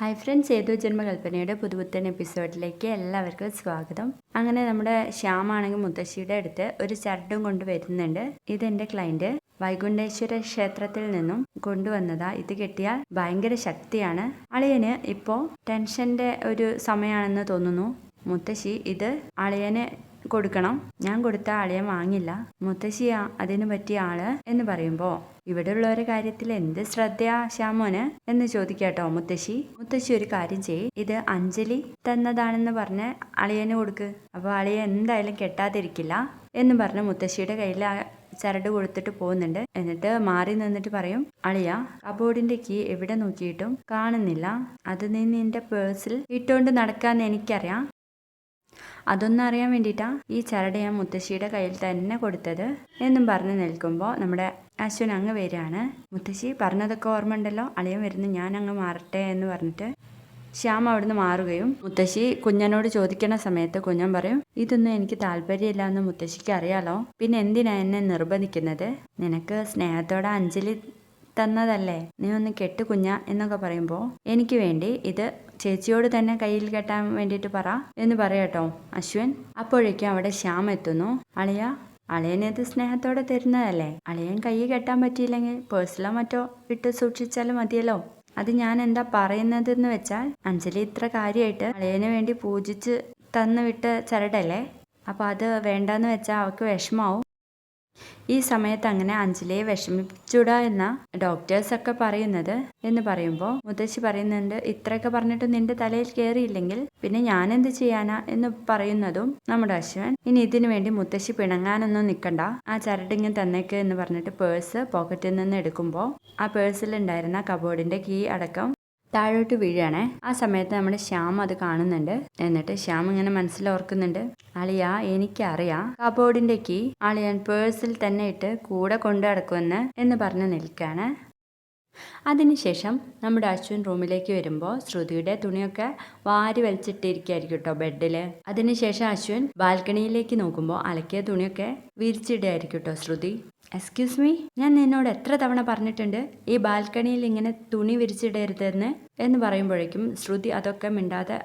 Hi friends ഏതോ ജന്മകൽപ്പനയുടെ പുതുപുത്തൻ എപ്പിസോഡിലേക്ക് എല്ലാവർക്കും സ്വാഗതം. അങ്ങനെ നമ്മുടെ ശ്യാമാണെങ്കിൽ മുത്തശ്ശിയുടെ അടുത്ത് ഒരു ചരടും കൊണ്ട് വരുന്നുണ്ട്. ഇതെന്റെ ക്ലയന്റ് വൈകുണ്ഠേശ്വര ക്ഷേത്രത്തിൽ നിന്നും കൊണ്ടുവന്നതാ. ഇത് കിട്ടിയാൽ ഭയങ്കര ശക്തിയാണ്. അളിയന് ഇപ്പോൾ ടെൻഷന്റെ ഒരു സമയമാണെന്ന് തോന്നുന്നു. മുത്തശ്ശി ഇത് അളിയന് കൊടുക്കണം. ഞാൻ കൊടുത്ത ആളെ വാങ്ങില്ല. മുത്തശ്ശിയാ അതിനു പറ്റിയ ആൾ എന്ന് പറയുമ്പോ ഇവിടെയുള്ളവരുടെ കാര്യത്തിൽ എന്ത് ശ്രദ്ധയാ ശ്യാമോന്? എന്ന് ചോദിക്കാട്ടോ മുത്തശ്ശി. മുത്തശ്ശി ഒരു കാര്യം ചെയ്യ്. ഇത് അഞ്ജലി തന്നതാണെന്ന് പറഞ്ഞ് അളിയന് കൊടുക്ക്. അപ്പൊ അളിയ എന്തായാലും കെട്ടാതിരിക്കില്ല എന്ന് പറഞ്ഞ് മുത്തശ്ശിയുടെ കയ്യിൽ ചരട് കൊടുത്തിട്ട് പോകുന്നുണ്ട്. എന്നിട്ട് മാറി നിന്നിട്ട് പറയും അളിയ കബോർഡിന്റെ കീ എവിടെ നോക്കിയിട്ടും കാണുന്നില്ല. അത് നീ നിന്റെ പേഴ്സിൽ ഇട്ടുകൊണ്ട് നടക്കാന്ന് എനിക്കറിയാം. അതൊന്നും അറിയാൻ വേണ്ടിയിട്ടാണ് ഈ ചരട് ഞാൻ മുത്തശ്ശിയുടെ കയ്യിൽ തന്നെ കൊടുത്തത് എന്നും പറഞ്ഞ് നിൽക്കുമ്പോൾ നമ്മുടെ അശ്വൻ അങ്ങ് വരികയാണ്. മുത്തശ്ശി പറഞ്ഞതൊക്കെ ഓർമ്മ ഉണ്ടല്ലോ അളിയൻ വരുന്നു ഞാൻ അങ്ങ് മാറട്ടെ എന്ന് പറഞ്ഞിട്ട് ശ്യാം അവിടുന്ന് മാറുകയും മുത്തശ്ശി കുഞ്ഞനോട് ചോദിക്കണ സമയത്ത് കുഞ്ഞൻ പറയും ഇതൊന്നും എനിക്ക് താല്പര്യമില്ല എന്ന് മുത്തശ്ശിക്ക് അറിയാലോ? പിന്നെ എന്തിനാ എന്നെ നിർബന്ധിക്കുന്നത്? നിനക്ക് സ്നേഹത്തോടെ അഞ്ജലി തന്നതല്ലേ? നീ ഒന്ന് കെട്ട് കുഞ്ഞ എന്നൊക്കെ പറയുമ്പോൾ എനിക്ക് വേണ്ടി ഇത് ചേച്ചിയോട് തന്നെ കയ്യിൽ കെട്ടാൻ വേണ്ടിയിട്ട് പറ എന്ന് പറയാട്ടോ അശ്വിൻ. അപ്പോഴേക്കും അവിടെ ശ്യാം എത്തുന്നു. അളിയ അളിയനത് സ്നേഹത്തോടെ തരുന്നതല്ലേ? അളിയൻ കൈ കെട്ടാൻ പറ്റിയില്ലെങ്കിൽ പേഴ്സിലോ മറ്റോ ഇട്ട് സൂക്ഷിച്ചാലും മതിയല്ലോ. അത് ഞാൻ എന്താ പറയുന്നതെന്ന് വെച്ചാൽ അഞ്ജലി ഇത്ര കാര്യമായിട്ട് അളിയന് വേണ്ടി പൂജിച്ച് തന്നു വിട്ട ചരടല്ലേ? അപ്പോൾ അത് വേണ്ടെന്ന് വെച്ചാൽ അവൾക്ക് വിഷമാവും. ഈ സമയത്ത് അങ്ങനെ അഞ്ജലിയെ വിഷമിപ്പിച്ചൂട എന്ന ഡോക്ടേഴ്സ് ഒക്കെ പറയുന്നത് എന്ന് പറയുമ്പോൾ മുത്തശ്ശി പറയുന്നുണ്ട് ഇത്രയൊക്കെ പറഞ്ഞിട്ട് നിന്റെ തലയിൽ കയറിയില്ലെങ്കിൽ പിന്നെ ഞാൻ എന്ത് ചെയ്യാനാ? എന്ന് പറയുന്നതും നമ്മുടെ അശ്വൻ ഇനി ഇതിനു വേണ്ടി മുത്തശ്ശി പിണങ്ങാനൊന്നും നിൽക്കണ്ട ആ ചരടിങ്ങ് തന്നേക്ക് എന്ന് പറഞ്ഞിട്ട് പേഴ്സ് പോക്കറ്റിൽ നിന്ന് എടുക്കുമ്പോൾ ആ പേഴ്സിലുണ്ടായിരുന്ന കബോർഡിന്റെ കീ അടക്കം താഴോട്ട് വീഴുകയാണേ ആ സമയത്ത് നമ്മുടെ ശ്യാം അത് കാണുന്നുണ്ട്. എന്നിട്ട് ശ്യാം ഇങ്ങനെ മനസ്സിലോർക്കുന്നുണ്ട് അളിയ എനിക്കറിയാം. കബോർഡിന്റെ കീ അളിയൻ പേഴ്സിൽ തന്നെ ഇട്ട് കൂടെ കൊണ്ടു നടക്കുമെന്ന് എന്ന് പറഞ്ഞ് നിൽക്കുകയാണ്. അതിനുശേഷം നമ്മുടെ അശ്വിൻ റൂമിലേക്ക് വരുമ്പോൾ ശ്രുതിയുടെ തുണിയൊക്കെ വാരി വലിച്ചിട്ടിരിക്കുകയായിരിക്കും കേട്ടോ ബെഡിൽ അതിനുശേഷം അശ്വിൻ ബാൽക്കണിയിലേക്ക് നോക്കുമ്പോൾ അലക്കിയ തുണിയൊക്കെ വിരിച്ചിടുകയായിരിക്കും കേട്ടോ ശ്രുതി. എക്സ്ക്യൂസ് മീ ഞാൻ നിന്നോട് എത്ര തവണ പറഞ്ഞിട്ടുണ്ട് ഈ ബാൽക്കണിയിൽ ഇങ്ങനെ തുണി വിരിച്ചിടരുതെന്ന് എന്ന് പറയുമ്പോഴേക്കും ശ്രുതി അതൊക്കെ മിണ്ടാതെ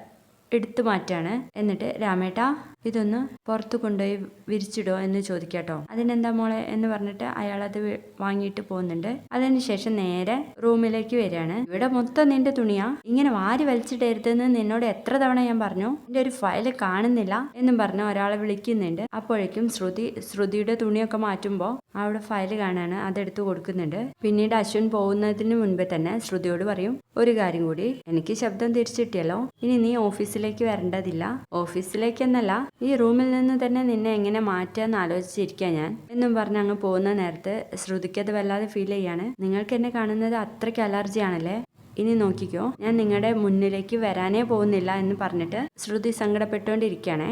എടുത്തു മാറ്റാണ്. എന്നിട്ട് രാമേട്ടാ ഇതൊന്ന് പുറത്തു കൊണ്ടുപോയി വിരിച്ചിടോ എന്ന് ചോദിക്കാട്ടോ. അതിനെന്താ മോളെ എന്ന് പറഞ്ഞിട്ട് അയാൾ അത് വാങ്ങിയിട്ട് പോകുന്നുണ്ട്. അതിനുശേഷം നേരെ റൂമിലേക്ക് വരികയാണ്. ഇവിടെ മൊത്തം നിന്റെ തുണിയാ? ഇങ്ങനെ വാരി വലിച്ചിടരുതെന്ന് നിന്നോട് എത്ര തവണ ഞാൻ പറഞ്ഞു? എന്റെ ഒരു ഫയൽ കാണുന്നില്ല എന്നും പറഞ്ഞ് ഒരാളെ വിളിക്കുന്നുണ്ട്. അപ്പോഴേക്കും ശ്രുതി ശ്രുതിയുടെ തുണിയൊക്കെ മാറ്റുമ്പോൾ അവിടെ ഫയൽ കാണാണ് അതെടുത്ത് കൊടുക്കുന്നുണ്ട്. പിന്നീട് അശ്വിൻ പോകുന്നതിന് മുൻപ് തന്നെ ശ്രുതിയോട് പറയും ഒരു കാര്യം കൂടി എനിക്ക് ശബ്ദം തിരിച്ചിട്ടിയല്ലോ ഇനി നീ ഓഫീസിലേക്ക് വരേണ്ടതില്ല. ഓഫീസിലേക്ക് എന്നല്ല ഈ റൂമിൽ നിന്ന് തന്നെ നിന്നെ എങ്ങനെ മാറ്റാന്ന് ആലോചിച്ചിരിക്കുക ഞാൻ. എന്നും പറഞ്ഞ് അങ്ങ് പോകുന്ന നേരത്ത് ശ്രുതിക്കത് വല്ലാതെ ഫീൽ ചെയ്യാണ്. നിങ്ങൾക്ക് എന്നെ കാണുന്നത് അത്രയ്ക്ക് അലർജി ആണല്ലേ ഇനി നോക്കിക്കോ. ഞാൻ നിങ്ങളുടെ മുന്നിലേക്ക് വരാനേ പോകുന്നില്ല എന്ന് പറഞ്ഞിട്ട് ശ്രുതി സങ്കടപ്പെട്ടുകൊണ്ടിരിക്കുകയാണേ.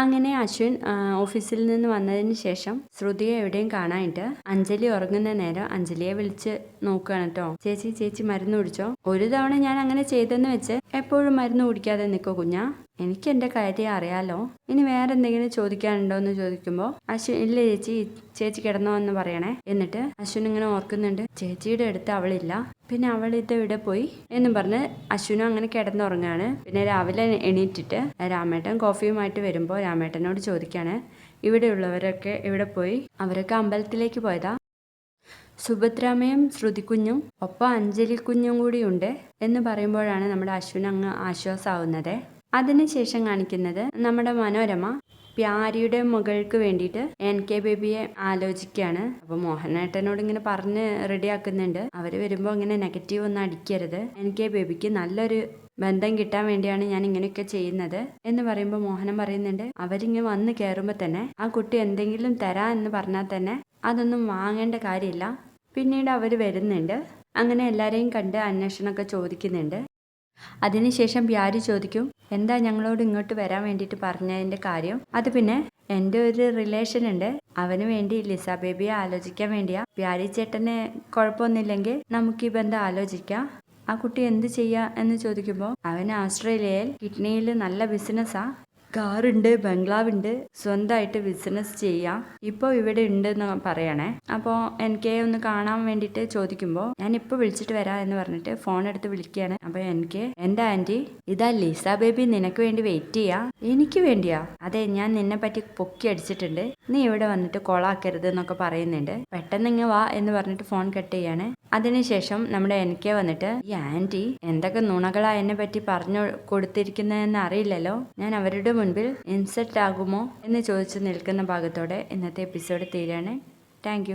അങ്ങനെ അശ്വിൻ ഓഫീസിൽ നിന്ന് വന്നതിന് ശേഷം ശ്രുതിയെ എവിടെയും കാണാനായിട്ട് അഞ്ജലി ഉറങ്ങുന്ന നേരം അഞ്ജലിയെ വിളിച്ച് നോക്കുകയാണ് കേട്ടോ ചേച്ചി ചേച്ചി മരുന്ന് കുടിച്ചോ? ഒരു തവണ ഞാൻ അങ്ങനെ ചെയ്തെന്ന് വെച്ച് എപ്പോഴും മരുന്ന് കുടിക്കാതെ നിൽക്കോ കുഞ്ഞാ? എനിക്ക് എന്റെ കാര്യം അറിയാലോ. ഇനി വേറെ എന്തെങ്കിലും ചോദിക്കാനുണ്ടോ എന്ന് ചോദിക്കുമ്പോൾ അശ്വിൻ ഇല്ല ചേച്ചി ചേച്ചി കിടന്നോ എന്ന് പറയണേ. എന്നിട്ട് അശ്വിൻ ഇങ്ങനെ ഓർക്കുന്നുണ്ട് ചേച്ചിയുടെ അടുത്ത് അവളില്ല. പിന്നെ അവൾ ഇത് ഇവിടെ പോയി? എന്നും പറഞ്ഞ് അശ്വിനും അങ്ങനെ കിടന്നുറങ്ങാണ്. പിന്നെ രാവിലെ എണീറ്റിട്ട് രാമേട്ടൻ കോഫിയുമായിട്ട് വരുമ്പോൾ രാമേട്ടനോട് ചോദിക്കാണ് ഇവിടെയുള്ളവരൊക്കെ ഇവിടെ പോയി? അവരൊക്കെ അമ്പലത്തിലേക്ക് പോയതാ. സുഭദ്രാമയും ശ്രുതിക്കുഞ്ഞും ഒപ്പം അഞ്ജലി കുഞ്ഞും കൂടിയുണ്ട്. എന്ന് പറയുമ്പോഴാണ് നമ്മുടെ അശ്വിൻ അങ്ങ് ആശ്വാസമാവുന്നത് അതിനുശേഷം കാണിക്കുന്നത് നമ്മുടെ മനോരമ പ്യാരിയുടെ മകൾക്ക് വേണ്ടിയിട്ട് എൻ കെ ബേബിയെ ആലോചിക്കുകയാണ്. അപ്പൊ മോഹനേട്ടനോട് ഇങ്ങനെ പറഞ്ഞ് റെഡിയാക്കുന്നുണ്ട്. അവർ വരുമ്പോൾ ഇങ്ങനെ നെഗറ്റീവ് ഒന്നും അടിക്കരുത്. എൻ കെ ബേബിക്ക് നല്ലൊരു ബന്ധം കിട്ടാൻ വേണ്ടിയാണ് ഞാൻ ഇങ്ങനെയൊക്കെ ചെയ്യുന്നത് എന്ന് പറയുമ്പോൾ മോഹനം പറയുന്നുണ്ട്. അവരിങ്ങനെ വന്ന് കയറുമ്പോൾ തന്നെ ആ കുട്ടി എന്തെങ്കിലും തരാ എന്ന് പറഞ്ഞാൽ തന്നെ അതൊന്നും വാങ്ങേണ്ട കാര്യമില്ല. പിന്നീട് അവർ വരുന്നുണ്ട്. അങ്ങനെ എല്ലാവരെയും കണ്ട് അന്വേഷണമൊക്കെ ചോദിക്കുന്നുണ്ട്. അതിനുശേഷം ബ്യാരി ചോദിക്കും എന്താ ഞങ്ങളോട് ഇങ്ങോട്ട് വരാൻ വേണ്ടിയിട്ട് പറഞ്ഞതിന്റെ കാര്യം? അത് പിന്നെ എന്റെ ഒരു റിലേഷൻ ഉണ്ട്. അവന് വേണ്ടി ലിസ ബേബിയെ ആലോചിക്കാൻ വേണ്ടിയാ. ബ്യാരി ചേട്ടന് കുഴപ്പമൊന്നുമില്ലെങ്കിൽ നമുക്ക് ഈ ബന്ധം ആലോചിക്കാം. ആ കുട്ടി എന്ത് ചെയ്യുക എന്ന് ചോദിക്കുമ്പോൾ അവൻ ആസ്ട്രേലിയയിൽ കിഡ്നിയിൽ നല്ല ബിസിനസ്സാ കാറുണ്ട് ബംഗ്ലാവുണ്ട് സ്വന്തമായിട്ട് ബിസിനസ് ചെയ്യാം. ഇപ്പോൾ ഇവിടെ ഉണ്ട് എന്ന് പറയണേ. അപ്പോൾ എനിക്ക് ഒന്ന് കാണാൻ വേണ്ടിയിട്ട് ചോദിക്കുമ്പോൾ ഞാൻ ഇപ്പോൾ വിളിച്ചിട്ട് വരാം എന്ന് പറഞ്ഞിട്ട് ഫോൺ എടുത്ത് വിളിക്കുകയാണ്. അപ്പോൾ എനിക്ക് എന്റെ ആന്റി? ഇതാ ലിസ ബേബി നിനക്ക് വേണ്ടി വെയിറ്റ് ചെയ്യാ? എനിക്ക് വേണ്ടിയാ? അതെ ഞാൻ നിന്നെ പറ്റി പൊക്കി അടിച്ചിട്ടുണ്ട്. നീ ഇവിടെ വന്നിട്ട് കൊളാക്കരുത് എന്നൊക്കെ പറയുന്നുണ്ട്. പെട്ടെന്ന് ഇങ്ങ് വാ എന്ന് പറഞ്ഞിട്ട് ഫോൺ കട്ട് ചെയ്യാണ്. അതിനുശേഷം നമ്മുടെ എനിക്ക് വന്നിട്ട് ഈ ആന്റി എന്തൊക്കെ നുണകളാ എന്നെ പറ്റി പറഞ്ഞു കൊടുത്തിരിക്കുന്നതെന്ന് അറിയില്ലല്ലോ. ഞാൻ അവരുടെ മുൻപിൽ ഇൻസെർട്ട് ആകുമോ എന്ന് ചോദിച്ചു നിൽക്കുന്ന ഭാഗത്തോടെ ഇന്നത്തെ എപ്പിസോഡ് തീരാണ്. താങ്ക്